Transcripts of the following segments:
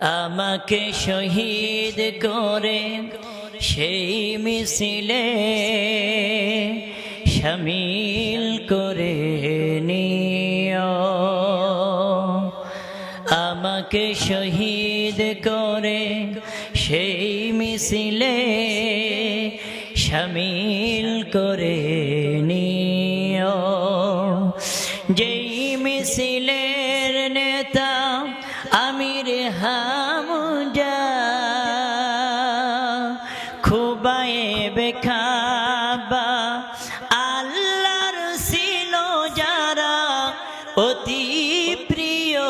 আমাকে শহীদ করে সেই মিছিলে শামিল করে নিও। আমাকে শহীদ করে সেই মিছিলে শামিল করে নিও। যেই মিছিলের নেতা আমির হামজা খুবায়ে বেখাবা। আল্লাহর ছিল যারা অতি প্রিয়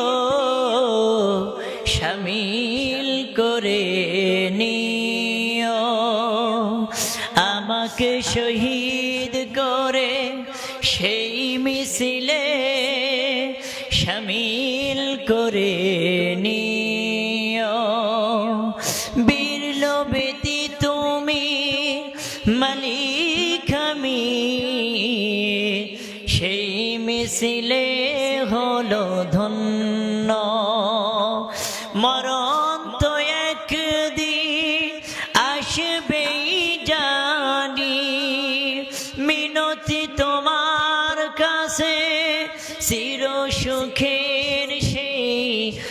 শামিল করে নিও আমাকে শহীদ করে সেই মিছিলে শামিল করে নিও। বীরলবেতি তুমি মালিক আমি। সেই মিছিলে হলো ধন্য। মরণ মিনতি তোমার কাছে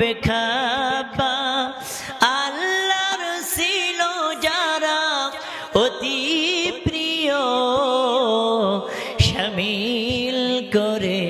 খুবায়ে বেখাবা। আল্লাহর ছিল যারা অতি প্রিয় শামিল করে